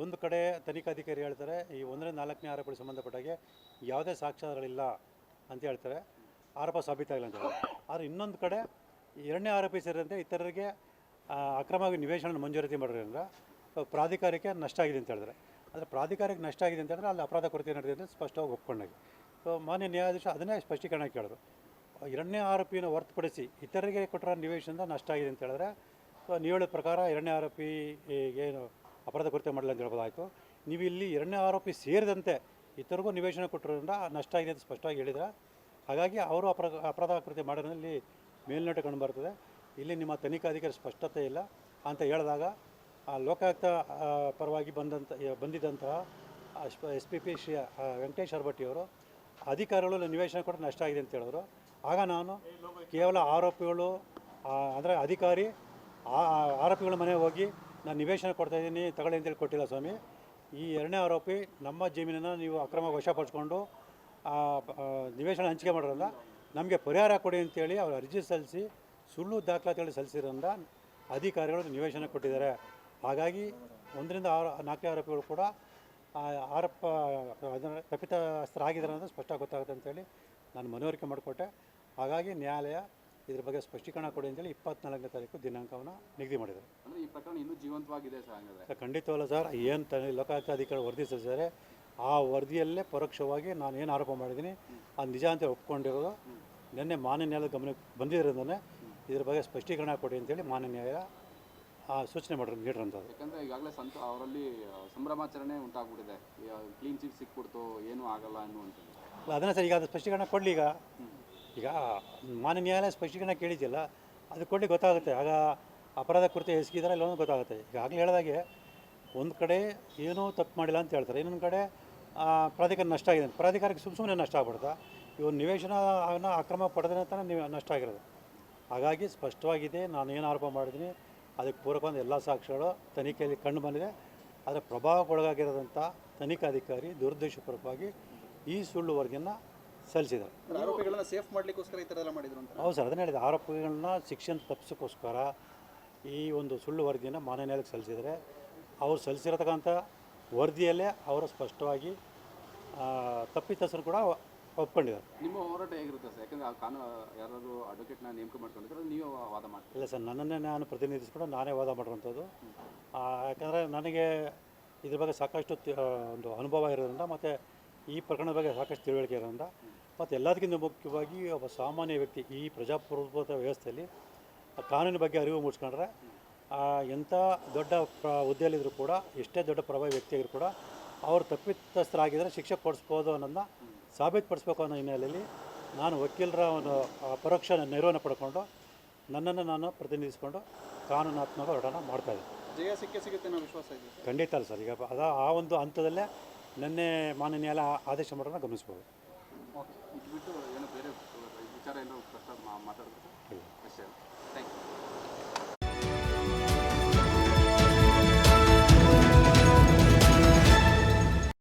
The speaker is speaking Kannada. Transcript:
ಒಂದು ಕಡೆ ತನಿಖಾಧಿಕಾರಿ ಹೇಳ್ತಾರೆ, ಈ ಒಂದನೇ ನಾಲ್ಕನೇ ಆರೋಪಗಳಿಗೆ ಸಂಬಂಧಪಟ್ಟಾಗೆ ಯಾವುದೇ ಸಾಕ್ಷ್ಯಾಧಾರಗಳಿಲ್ಲ ಅಂತ ಹೇಳ್ತಾರೆ. ಆರೋಪ ಸಾಬೀತಾಗಿಲ್ಲ ಅಂತ ಆದರೆ ಇನ್ನೊಂದು ಕಡೆ ಎರಡನೇ ಆರೋಪಿ ಸೇರಿದಂತೆ ಇತರರಿಗೆ ಅಕ್ರಮವಾಗಿ ನಿವೇಶನ ಮಂಜೂರಾತಿ ಮಾಡೋದ್ರಿಂದ ಪ್ರಾಧಿಕಾರಕ್ಕೆ ನಷ್ಟ ಆಗಿದೆ ಅಂತ ಹೇಳಿದ್ರೆ ಆದರೆ ಪ್ರಾಧಿಕಾರಕ್ಕೆ ನಷ್ಟ ಆಗಿದೆ ಅಂತ ಹೇಳಿದ್ರೆ ಅಲ್ಲಿ ಅಪರಾಧ ಕೊರತೆ ನಡೆದಿದೆ ಅಂತ ಸ್ಪಷ್ಟವಾಗಿ ಒಪ್ಕೊಂಡಾಗಿ. ಸೊ ಮಾನ್ಯ ನ್ಯಾಯಾಧೀಶ ಅದನ್ನೇ ಸ್ಪಷ್ಟೀಕರಣ ಕೇಳೋದು ಎರಡನೇ ಆರೋಪಿಯನ್ನು ಹೊರತುಪಡಿಸಿ ಇತರರಿಗೆ ಕೊಟ್ಟಿರೋ ನಿವೇಶನದ ನಷ್ಟ ಆಗಿದೆ ಅಂತ ಹೇಳಿದ್ರೆ, ಸೊ ನೀವು ಹೇಳಿದ ಪ್ರಕಾರ ಎರಡನೇ ಆರೋಪಿ ಏನು ಅಪರಾಧ ಕೃತ್ಯ ಮಾಡಲ್ಲ ಅಂತ ಹೇಳ್ಬೋದಾಯಿತು. ನೀವು ಇಲ್ಲಿ ಎರಡನೇ ಆರೋಪಿ ಸೇರಿದಂತೆ ಇತರಿಗೂ ನಿವೇಶನ ಕೊಟ್ಟಿರೋದ್ರಿಂದ ನಷ್ಟ ಆಗಿದೆ ಅಂತ ಸ್ಪಷ್ಟವಾಗಿ ಹೇಳಿದ್ರೆ. ಹಾಗಾಗಿ ಅವರು ಅಪರಾಧ ಅಪರಾಧ ಕೃತ್ಯ ಮಾಡೋದ್ರಲ್ಲಿ ಮೇಲ್ನೋಟ ಕಂಡು ಬರ್ತದೆ. ಇಲ್ಲಿ ನಿಮ್ಮ ತನಿಖಾಧಿಕಾರಿ ಸ್ಪಷ್ಟತೆ ಇಲ್ಲ ಅಂತ ಹೇಳಿದಾಗ ಆ ಲೋಕಾಯುಕ್ತ ಪರವಾಗಿ ಬಂದಂಥ ಬಂದಿದ್ದಂತಹ S P P Shri Venkatesh ಅವರು ಅಧಿಕಾರಿಗಳು ನಿವೇಶನ ಕೊಟ್ಟು ನಷ್ಟ ಆಗಿದೆ ಅಂತ ಹೇಳಿದ್ರು. ಆಗ ನಾನು ಕೇವಲ ಆರೋಪಿಗಳು ಅಂದರೆ ಅಧಿಕಾರಿ ಆರೋಪಿಗಳ ಮನೆಗೆ ಹೋಗಿ ನಾನು ನಿವೇಶನ ಕೊಡ್ತಾ ಇದ್ದೀನಿ, ತಗೊಳ್ಳಿ ಅಂತೇಳಿ ಕೊಟ್ಟಿಲ್ಲ ಸ್ವಾಮಿ. ಈ ಎರಡನೇ ಆರೋಪಿ ನಮ್ಮ ಜಮೀನನ್ನು ನೀವು ಅಕ್ರಮ ವಶಪಡಿಸ್ಕೊಂಡು ನಿವೇಶನ ಹಂಚಿಕೆ ಮಾಡಿರಲ್ಲ, ನಮಗೆ ಪರಿಹಾರ ಕೊಡಿ ಅಂತೇಳಿ ಅವ್ರು ಅರ್ಜಿ ಸಲ್ಲಿಸಿ, ಸುಳ್ಳು ದಾಖಲಾತಿಗಳು ಸಲ್ಲಿಸಿರೋದ್ರಿಂದ ಅಧಿಕಾರಿಗಳು ನಿವೇಶನ ಕೊಟ್ಟಿದ್ದಾರೆ. ಹಾಗಾಗಿ ಒಂದರಿಂದ ಆರು, ನಾಲ್ಕನೇ ಆರೋಪಿಗಳು ಕೂಡ ಆರೋಪ, ಅದನ್ನು ತಪ್ಪಿತಸ್ಥರಾಗಿದ್ದಾರೆ ಅನ್ನೋದು ಸ್ಪಷ್ಟ ಗೊತ್ತಾಗುತ್ತೆ ಅಂತೇಳಿ ನಾನು ಮನವರಿಕೆ ಮಾಡಿಕೊಟ್ಟೆ. ಹಾಗಾಗಿ ನ್ಯಾಯಾಲಯ ಇದ್ರ ಬಗ್ಗೆ ಸ್ಪಷ್ಟೀಕರಣ ಕೊಡಿ ಅಂತೇಳಿ ಇಪ್ಪತ್ನಾಲ್ಕನೇ ತಾರೀಕು ದಿನಾಂಕವನ್ನು ನಿಗದಿ ಮಾಡಿದ್ದಾರೆ ಅಂದ್ರೆ ಈ ಪ್ರಕರಣ ಇನ್ನೂ ಜೀವಂತವಾಗಿದೆ ಸರ್ ಹಂಗಾದ್ರೆ? ಸರ್ ಖಂಡಿತವಲ್ಲ ಸರ್ ಏನು ತ ಲೋಕಾಯುಕ್ತ ಅಧಿಕಾರಿ ವರದಿ ಸಲ್ಲಿಸಿದ್ದಾರೆ ಆ ವರದಿಯಲ್ಲೇ ಪರೋಕ್ಷವಾಗಿ ನಾನು ಏನು ಆರೋಪ ಮಾಡಿದ್ದೀನಿ ಅದು ನಿಜ ಅಂತ ಒಪ್ಕೊಂಡಿರೋದು. ನಿನ್ನೆ ಮಾನ್ಯ ನ್ಯಾಯಾಲಯದ ಗಮನಕ್ಕೆ ಬಂದಿರೋದನ್ನೇ ಇದ್ರ ಬಗ್ಗೆ ಸ್ಪಷ್ಟೀಕರಣ ಕೊಡಿ ಅಂತೇಳಿ ಮಾನ್ಯ ನ್ಯಾಯ ಆ ಸೂಚನೆ ಮಾಡಿರೋ ನೀಡಿರೋಂಥದ್ದು ಯಾಕಂದರೆ ಈಗಾಗಲೇ ಸಂತ ಅವರಲ್ಲಿ ಸಂಭ್ರಮಾಚರಣೆ ಉಂಟಾಗ್ಬಿಟ್ಟಿದೆ. ಕ್ಲೀನ್ ಚಿಟ್ ಸಿಕ್ಬಿಡ್ತು ಏನೂ ಆಗಲ್ಲ ಅನ್ನುವಂಥದ್ದು. ಅದನ್ನ ಸರ್ ಈಗ ಅದು ಸ್ಪಷ್ಟೀಕರಣ ಕೊಡಲಿ ಈಗ. ಈಗ ಮಾನ್ಯ ನ್ಯಾಯಾಲಯ ಸ್ಪಷ್ಟೀಕರಣ ಕೇಳಿದ್ದಿಲ್ಲ ಅದು ಕೊಡಲಿ ಗೊತ್ತಾಗುತ್ತೆ. ಆಗ ಅಪರಾಧ ಕೃತ್ಯ ಎಸಗಿದಾರೆ ಇಲ್ಲ ಅನ್ನೋದು ಗೊತ್ತಾಗುತ್ತೆ. ಈಗಾಗಲೇ ಹೇಳಿದಾಗೆ ಒಂದು ಕಡೆ ಏನೂ ತಪ್ಪು ಮಾಡಿಲ್ಲ ಅಂತ ಹೇಳ್ತಾರೆ. ಇನ್ನೊಂದು ಕಡೆ ಪ್ರಾಧಿಕಾರ ನಷ್ಟ ಆಗಿದೆ. ಪ್ರಾಧಿಕಾರಕ್ಕೆ ಸುಮ್ಮ ಸುಮ್ಮನೆ ನಷ್ಟ ಆಗ್ಬಿಡ್ತಾ ಇವ್ರು ನಿವೇಶನ ಅಕ್ರಮ ಪಡೆದ್ರೆ ತಾನೇ ನೀವು ನಷ್ಟ ಆಗಿರೋದು. ಹಾಗಾಗಿ ಸ್ಪಷ್ಟವಾಗಿದೆ, ನಾನು ಏನು ಆರೋಪ ಮಾಡಿದ್ದೀನಿ, ಅದಕ್ಕೆ ಪೂರಕವಾದ ಎಲ್ಲ ಸಾಕ್ಷಿಗಳು ತನಿಖೆಯಲ್ಲಿ ಕಂಡು ಬಂದಿದೆ. ಅದರ ಪ್ರಭಾವಕ್ಕೊಳಗಾಗಿರೋದಂಥ ತನಿಖಾಧಿಕಾರಿ ದುರುದ್ದೇಶಪೂರ್ವಕವಾಗಿ ಈ ಸುಳ್ಳು ವರದಿಯನ್ನು ಸಲ್ಲಿಸಿದ್ದಾರೆ. ಆರೋಪಿಗಳನ್ನ ಸೇಫ್ ಮಾಡಲಿಕ್ಕೋಸ್ಕರ ಈ ಥರ ಎಲ್ಲ ಮಾಡಿದ್ರು ಅಂತ ಹೌದು ಸರ್ ಅದನ್ನ ಹೇಳಿದೆ. ಆರೋಪಿಗಳನ್ನ ಶಿಕ್ಷಣ ತಪ್ಪಿಸೋಕ್ಕೋಸ್ಕರ ಈ ಒಂದು ಸುಳ್ಳು ವರದಿಯನ್ನು ಮಾನ್ಯ ನ್ಯಾಯಾಲಯಕ್ಕೆ ಸಲ್ಲಿಸಿದರೆ ಅವ್ರು ಸಲ್ಲಿಸಿರತಕ್ಕಂಥ ವರದಿಯಲ್ಲೇ ಅವರು ಸ್ಪಷ್ಟವಾಗಿ ತಪ್ಪಿತಸ್ಥರು ಕೂಡ ಒಪ್ಕೊಂಡಿದ್ದಾರೆ. ನಿಮ್ಮ ಹೋರಾಟ ಹೇಗಿರುತ್ತೆ ಸರ್? ಯಾಕಂದ್ರೆ ಆ ಕಾನೂನು ಯಾರಾದರೂ ಅಡ್ವೊಕೇಟ್ನ ನೇಮಕ ಮಾಡ್ಕೊಂಡಿದ್ರೆ ನೀವು ವಾದ ಮಾಡ್ತೀರಿ? ಇಲ್ಲ ಸರ್ ನನ್ನನ್ನೇ ನಾನು ಪ್ರತಿನಿಧಿಸ್ಕೊಂಡು ನಾನೇ ವಾದ ಮಾಡುವಂಥದ್ದು. ಯಾಕಂದರೆ ನನಗೆ ಇದ್ರ ಬಗ್ಗೆ ಸಾಕಷ್ಟು ಒಂದು ಅನುಭವ ಇರೋದ್ರಿಂದ ಮತ್ತು ಈ ಪ್ರಕರಣದ ಬಗ್ಗೆ ಸಾಕಷ್ಟು ತಿಳುವಳಿಕೆ ಇರೋದ್ರಿಂದ ಮತ್ತು ಎಲ್ಲದಕ್ಕಿಂತ ಮುಖ್ಯವಾಗಿ ಒಬ್ಬ ಸಾಮಾನ್ಯ ವ್ಯಕ್ತಿ ಈ ಪ್ರಜಾಪ್ರಭುತ್ವ ವ್ಯವಸ್ಥೆಯಲ್ಲಿ ಆ ಕಾನೂನಿನ ಬಗ್ಗೆ ಅರಿವು ಮೂಡಿಸ್ಕೊಂಡ್ರೆ ಆ, ಎಂಥ ದೊಡ್ಡ ಪ್ರ ಹುದ್ದೆಯಲ್ಲಿದ್ದರೂ ಕೂಡ ಎಷ್ಟೇ ದೊಡ್ಡ ಪ್ರಭಾವಿ ವ್ಯಕ್ತಿಯಾಗಿದ್ರು ಕೂಡ ಅವರು ತಪ್ಪಿತಸ್ಥರಾಗಿದ್ದರೆ ಶಿಕ್ಷೆ ಕೊಡಿಸ್ಬೋದು ಅನ್ನೋದನ್ನ ಸಾಬೀತುಪಡಿಸ್ಬೇಕು ಅನ್ನೋ ಹಿನ್ನೆಲೆಯಲ್ಲಿ ನಾನು ವಕೀಲರ ಒಂದು ಪರೋಕ್ಷ ನೆರವನ್ನು ಪಡ್ಕೊಂಡು ನನ್ನನ್ನು ನಾನು ಪ್ರತಿನಿಧಿಸಿಕೊಂಡು ಕಾನೂನಾತ್ಮಕ ಹೋರಾಟ ಮಾಡ್ತಾಯಿದ್ದೆ ಜಯ ಸಿಕ್ಕೇ ಸಿಗುತ್ತೆ ಅನ್ನೋ ವಿಶ್ವಾಸ ಇದೆ ಖಂಡಿತ ಅಲ್ಲ ಸರ್. ಈಗ ಅದ ಆ ಒಂದು ಹಂತದಲ್ಲೇ ನಿನ್ನೆ ಮಾನ್ಯ ನ್ಯಾಯಾಲಯ ಆದೇಶ ಮಾಡೋದನ್ನ ಗಮನಿಸ್ಬೋದು. ಓಕೆ ಬಿಟ್ಟು ಏನೋ ಬೇರೆ ವಿಚಾರ ಏನೋ ಪ್ರಸ್ತಾಪ ಮಾ- ಮಾತಾಡಿದ್ರೆ ಅಷ್ಟೇ. Thank you